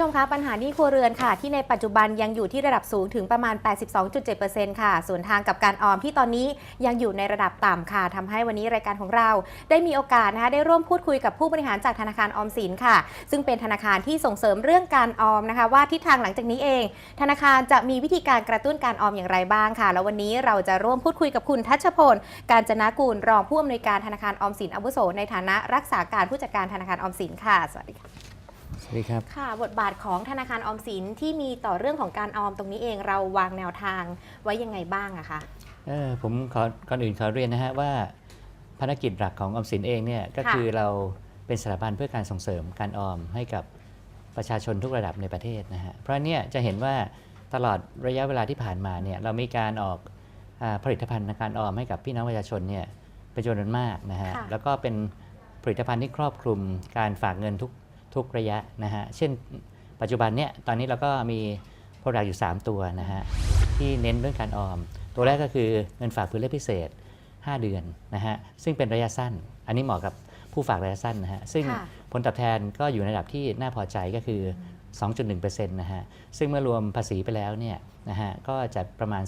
ผู้ชมคะปัญหานี้ครัวเรือนค่ะ ที่ในปัจจุบันยังอยู่ที่ระดับสูงถึงประมาณ 82.7%ค่ะ ส่วนทางกับการออมที่ตอนนี้ยังอยู่ในระดับต่ำค่ะทำให้วันนี้รายการของเรา ได้มีโอกาสนะคะได้ร่วมพูดคุยกับผู้บริหารจากธนาคารออมสินค่ะ ซึ่งเป็นธนาคารที่ส่งเสริมเรื่องการออมนะคะ ว่าทิศทางหลังจากนี้เอง ธนาคารจะมีวิธีการกระตุ้นการออมอย่างไรบ้างค่ะ แล้ววันนี้เราจะร่วมพูดคุยกับคุณทัชพล การจนากูลรองผู้อำนวยการธนาคารออมสินอาวุโสในฐานะรักษาการผู้จัดการธนาคารออมสินค่ะสวัสดีค่ะ สวัสดีครับ ค่ะ บทบาทของธนาคารออมสินที่มีต่อเรื่องของการออมตรงนี้เองเราวางแนวทางไว้ยังไงบ้างอะคะเออผมขอก่อนอื่นขอเรียนนะฮะว่าภารกิจหลักของออมสินเองเนี่ยก็ค่ะคือเราเป็นสถาบันเพื่อการส่งเสริมการออมให้กับประชาชนทุกระดับในประเทศนะฮะเพราะเนี่ยจะเห็นว่าตลอดระยะเวลาที่ผ่านมาเนี่ยเรามีการออกอาผลิตภัณฑ์ในการออมให้กับพี่น้องประชาชนเนี่ยเป็นจำนวนมากนะฮะค่ะแล้วก็เป็นผลิตภัณฑ์ที่ครอบคลุมการฝากเงินทุก ทุกระยะนะฮะ เช่นปัจจุบันเนี่ยตอนนี้เราก็มีโปรดักต์อยู่ 3 ตัวนะฮะ ที่เน้นเรื่องการออม ตัวแรกก็คือเงินฝากพื้นเลือกพิเศษ 5 เดือนนะฮะ ซึ่งเป็นระยะสั้น อันนี้เหมาะกับผู้ฝากระยะสั้นนะฮะ ซึ่งค่ะ ผลตอบแทนก็อยู่ในระดับที่น่าพอใจก็คือ 2.1%นะฮะ ซึ่งเมื่อรวมภาษีไปแล้วเนี่ยนะฮะ ก็จะประมาณ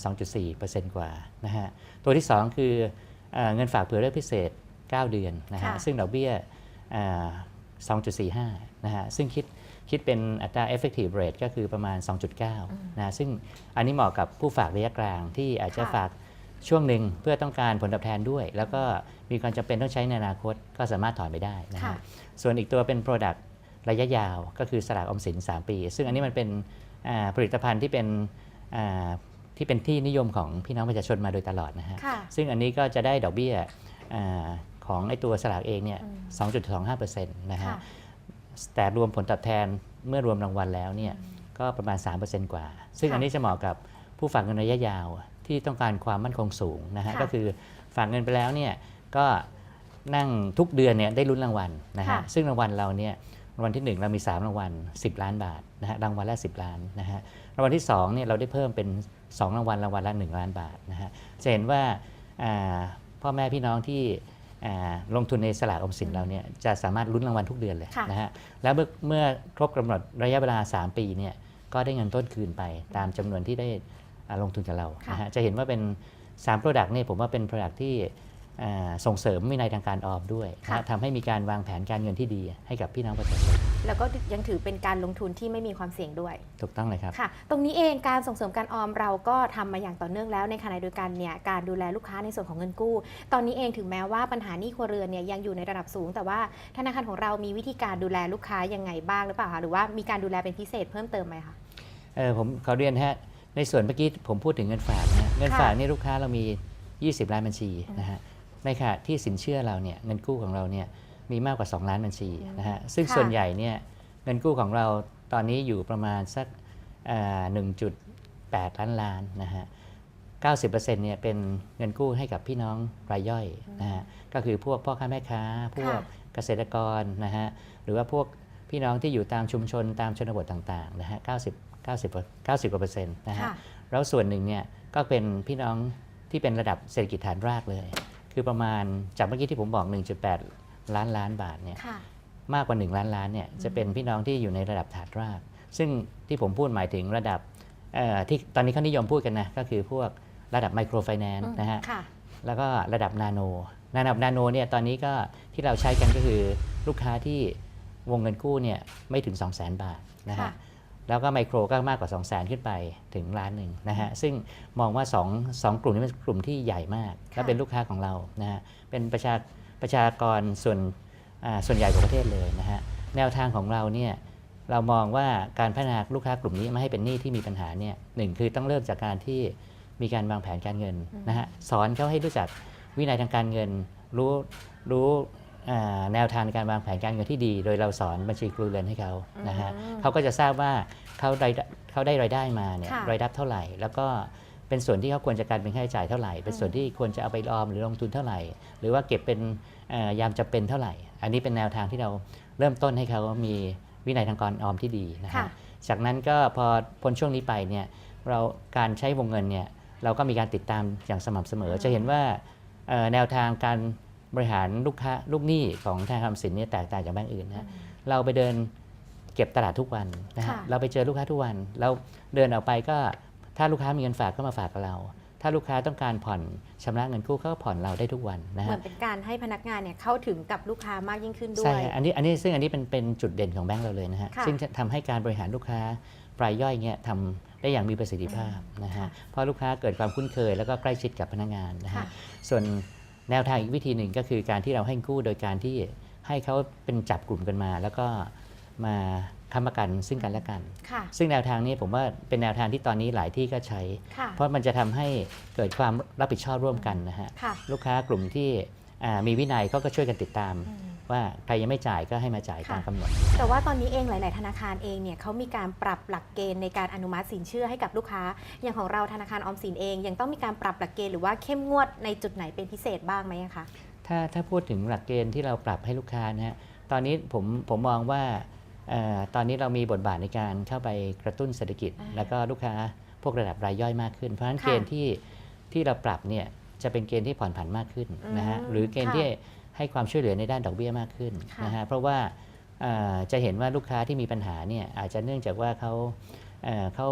2.4%กว่านะฮะ ตัวที่ 2 คือเออเงินฝากเผื่อเลือกพิเศษ 9 เดือนนะฮะ ค่ะ ซึ่งดอกเบี้ยเอ่อ2.45 นะฮะซึ่งคิดคิดเป็นอัตรา effective rate ก็คือประมาณ 2.9นะซึ่งอันนี้เหมาะกับผู้ฝากระยะกลางที่อาจจะค่ะฝากช่วงหนึ่งเพื่อต้องการผลตอบแทนด้วย แล้วก็มีความจำเป็นต้องใช้ในอนาคตก็สามารถถอนไปได้นะค่ะฮะส่วนอีกตัวเป็น Product ระยะยาวก็คือสลากออมสิน 3 ปี ซึ่งอันนี้มันเป็นอ่าผลิตภัณฑ์ที่เป็นอ่าที่เป็นที่นิยมของพี่น้องประชาชนมาโดยตลอดนะฮะค่ะซึ่งอันนี้ก็จะได้ดอกเบี้ยอาของไอตัวสลากเองเนี่ยอืม2.25%นะฮะค่ะ แต่รวมผลตอบแทนเมื่อรวมรางวัลแล้วเนี่ยก็ประมาณ 3%กว่า ซึ่งค่ะอันนี้จะเหมาะกับผู้ฝากเงินระยะยาวที่ต้องการความมั่นคงสูงนะฮะค่ะก็คือฝากเงินไปแล้วเนี่ยก็นั่งทุกเดือนเนี่ยได้ลุ้นรางวัลนะฮะค่ะซึ่งรางวัลเราเนี่ยรางวัลที่ 1 เรามี 3 รางวัล 10 ล้านบาทนะฮะรางวัลละ 10 ล้านนะฮะรางวัลที่2เนี่ยเราได้เพิ่มเป็น 2 รางวัลรางวัลละ 1 ล้านบาทนะฮะจะเห็นว่าอ่าพ่อแม่พี่น้องที่อ่า ลงทุนในสลากออมสินเราเนี่ยจะสามารถลุ้นรางวัลทุกเดือนเลยค่ะนะฮะแล้วเมื่อเมื่อครบกำหนดระยะเวลา 3 ปีเนี่ยก็ได้เงินต้นคืนไปตามจำนวนที่ได้อ่าลงทุนกับเราค่ะนะฮะจะเห็นว่าเป็น3 Product เนี่ยผมว่าเป็น Product ที่อ่า ส่งเสริมวินัยทางการออมด้วยนะค่ะฮะทำให้มีการวางแผนการเงินที่ดีให้กับพี่น้องประชาชนแล้วก็ยังถือเป็นการลงทุนที่ไม่มีความเสี่ยงด้วยถูกต้องเลยครับ ค่ะ ตรงนี้เองการส่งเสริมการออมเราก็ทำมาอย่างต่อเนื่องแล้วในขณะเดียวกันเนี่ยการดูแลลูกค้าในส่วนของเงินกู้ ตอนนี้เองถึงแม้ว่าปัญหาหนี้ครัวเรือนเนี่ยยังอยู่ในระดับสูง แต่ว่าธนาคารของเรามีวิธีการดูแลลูกค้ายังไงบ้างหรือเปล่าคะหรือว่ามีการดูแลเป็นพิเศษเพิ่มเติมไหมคะ เออผมขอเรียนนะฮะในส่วนเมื่อกี้ผมพูดถึงเงินฝากนะฮะเงินฝากนี่ลูกค้าเรามี 20ล้านบัญชีนะฮะ ในขณะที่สินเชื่อเราเนี่ยเงินกู้ของเราเนี่ยมีมากกว่า 2 ล้านบัญชีนะฮะซึ่งค่ะส่วนใหญ่เนี่ยเงินกู้ของเราตอนนี้อยู่ประมาณสักอ่า1.8ล้านล้านนะฮะ90%เนี่ยเป็นเงินกู้ให้กับพี่น้องรายย่อยนะฮะก็คือพวกพ่อค้าแม่ค้า พวกค่ะเกษตรกรนะฮะหรือว่าพวกพี่น้องที่อยู่ตามชุมชนตามชนบทต่างๆนะฮะ90 90 90กว่าเปอร์เซ็นต์นะฮะค่ะแล้วส่วนหนึ่งเนี่ยก็เป็นพี่น้องที่เป็นระดับเศรษฐกิจฐานรากเลย คือประมาณจากเมื่อกี้ที่ผมบอก 1.8 ล้านล้านบาทเนี่ยค่ะ มากกว่า 1 ล้านล้านเนี่ยจะเป็นพี่น้องที่อยู่ในระดับฐานราก ซึ่งที่ผมพูดหมายถึงระดับเอ่อที่ตอนนี้เขานิยมพูดกันนะ ก็คือพวกระดับไมโครไฟแนนซ์นะฮะ ค่ะ แล้วก็ระดับนาโน ระดับนาโนเนี่ยตอนนี้ก็ที่เราใช้กันก็คือลูกค้าที่วงเงินกู้เนี่ยไม่ถึง 2 0 0 0 0 0 บาทนะค่ะฮะ แล้วก็ไมโครก็มากกว่า 2 0 0 0 0 0ขึ้นไปถึงล้านหนึ่งนะฮะซึ่งมองว่า2งกลุ่มนี้เป็นกลุ่มที่ใหญ่มากและเป็นลูกค้าของเรานะฮะเป็นประชาประชากรส่วนอ่าส่วนใหญ่ของประเทศเลยนะฮะแนวทางของเราเนี่ยเรามองว่าการพัฒนาลูกค้ากลุ่มนี้ไม่ให้เป็นหนี้ที่มีปัญหาเนี่ยหนึ่งคือต้องเริ่มจากการที่มีการวางแผนการเงินนะฮะสอนเขาให้รู้จักวินัยทางการเงินรู้รู้อ่า แนวทางในการวางแผนการเงินที่ดี โดยเราสอนบัญชีครูเรือนให้เขานะฮะอืมเขาก็จะทราบว่าเขาได้เขาได้รายได้มาเนี่ยค่ะรายรับเท่าไหร่ แล้วก็เป็นส่วนที่เขาควรจะการเป็นค่าใช้จ่ายเท่าไหร่ เป็นส่วนที่ควรจะเอาไปออมหรือลงทุนเท่าไหร่ หรือว่าเก็บเป็นเอ่อยามจำเป็นเท่าไหร่ อันนี้เป็นแนวทางที่เราเริ่มต้นให้เขามีวินัยทางการออมที่ดีนะค่ะฮะจากนั้นก็พอพ้นช่วงนี้ไปเนี่ยเราการใช้วงเงินเนี่ยเราก็มีการติดตามอย่างสม่ำเสมออืมจะเห็นว่าเอ่อแนวทางการ บริหารลูกค้าลูกหนี้ของธนาคารออมสินเนี่ยแตกต่างจากแบงก์อื่นนะฮะเราไปเดินเก็บตลาดทุกวันนะฮะค่ะ เราไปเจอลูกค้าทุกวันเราเดินออกไปก็ถ้าลูกค้ามีเงินฝากก็มาฝากกับเรา ถ้าลูกค้าต้องการผ่อนชำระเงินกู้เขาก็ผ่อนเราได้ทุกวันนะเหมือฮะนเป็นการให้พนักงานเนี่ยเข้าถึงกับลูกค้ามากยิ่งขึ้นด้วใช่ยฮะอันนี้อันนี้ซึ่งอันนี้เป็นเป็นจุดเด่นของแบงก์เราเลยนะฮะค่ะ ซึ่งจะทำให้การบริหารลูกค้ารายย่อยเนี่ยทำได้อย่างมีประสิทธิภาพนะฮะค่ะเพราะลูกค้าเกิดความคุ้นเคยแล้วก็ใกล้ชิดกับพนักงานนะค่ะฮะส่วน แนวทางอีกวิธีหนึ่งก็คือการที่เราให้กู้โดยการที่ให้เขาเป็นจับกลุ่มกันมา แล้วก็มาค้ำประกันซึ่งกันและกันค่ะซึ่งแนวทางนี้ผมว่าเป็นแนวทางที่ตอนนี้หลายที่ก็ใช้ค่ะเพราะมันจะทำให้เกิดความรับผิดชอบร่วมกันนะฮะค่ะลูกค้ากลุ่มที่อ่ามีวินัยเขาก็ช่วยกันติดตามอืม ว่าใครยังไม่จ่ายก็ให้มาจ่ายค่ะตามกำหนด แต่ว่าตอนนี้เองหลาย ๆ ธนาคารเองเนี่ยเขามีการปรับหลักเกณฑ์ในการอนุมัติสินเชื่อให้กับลูกค้า อย่างของเราธนาคารออมสินเอง ยังต้องมีการปรับหลักเกณฑ์หรือว่าเข้มงวดในจุดไหนเป็นพิเศษบ้างไหมอะคะถ้าถ้าพูดถึงหลักเกณฑ์ที่เราปรับให้ลูกค้านะฮะตอนนี้ผมผมมองว่าเออตอนนี้เรามีบทบาทในการเข้าไปกระตุ้นเศรษฐกิจอ่าแล้วก็ลูกค้าพวกระดับรายย่อยมากขึ้น เพราะฉะนั้นค่ะเกณฑ์ที่ที่เราปรับเนี่ยจะเป็นเกณฑ์ที่ผ่อนผันมากขึ้นนะฮะอืมหรือเกณฑ์ค่ะที่ ให้ความช่วยเหลือในด้านดอกเบี้ยมากขึ้นค่ะนะฮะเพราะว่าเอ่อจะเห็นว่าลูกค้าที่มีปัญหาเนี่ยอาจจะเนื่องจากว่าเขาเอ่อเขา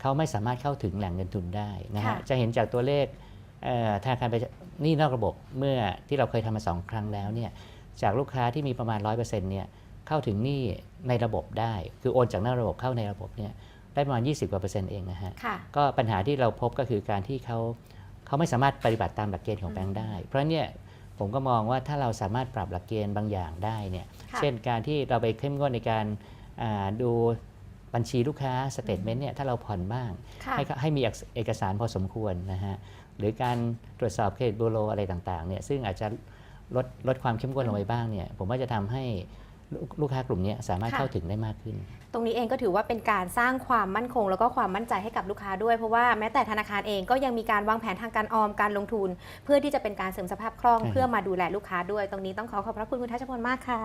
เขาไม่สามารถเข้าถึงแหล่งเงินทุนได้นะฮะค่ะจะเห็นจากตัวเลขเอ่อธนาคารไปหนี่นอกระบบเมื่อที่เราเคยทำมาสองครั้งแล้วเนี่ยจากลูกค้าที่มีประมาณ 100%เนี่ยเข้าถึงหนี้ในระบบได้ คือโอนจากนอกระบบเข้าในระบบเนี่ยได้ประมาณ 20กว่าเปอร์เซ็นต์เองนะฮะค่ะก็ปัญหาที่เราพบก็คือการที่เขาเขาไม่สามารถปฏิบัติตามหลักเกณฑ์ของอืมแบงค์ได้ เพราะเนี่ย ผมก็มองว่าถ้าเราสามารถปรับหลักเกณฑ์บางอย่างได้เนี่ยค่ะเช่นการที่เราไปเข้มงวดในการอ่าดูบัญชีลูกค้าสเตทเมนต์เนี่ยถ้าเราผ่อนบ้างค่ะให้เขาให้มีเอกสารพอสมควรนะฮะหรือการตรวจสอบเครดิตบูโรอะไรต่างๆเนี่ยซึ่งอาจจะลดลดความเข้มข้นลงไปบ้างเนี่ยผมว่าจะทำให้ ลูกลูกค้ากลุ่มเนี้สามารถค่ะเข้าถึงได้มากขึ้น ตรงนี้เองก็ถือว่าเป็นการสร้างความมั่นคง แล้วก็ความมั่นใจให้กับลูกค้าด้วย เพราะว่าแม้แต่ธนาคารเองก็ยังมีการวางแผนทางการออมการลงทุน เพื่อที่จะเป็นการเสริมสภาพคล่องใช่เพื่อมาดูแลลูกค้าด้วย ตรงนี้ต้องขอขอบพระคุณคุณทัชพลมากค่ะ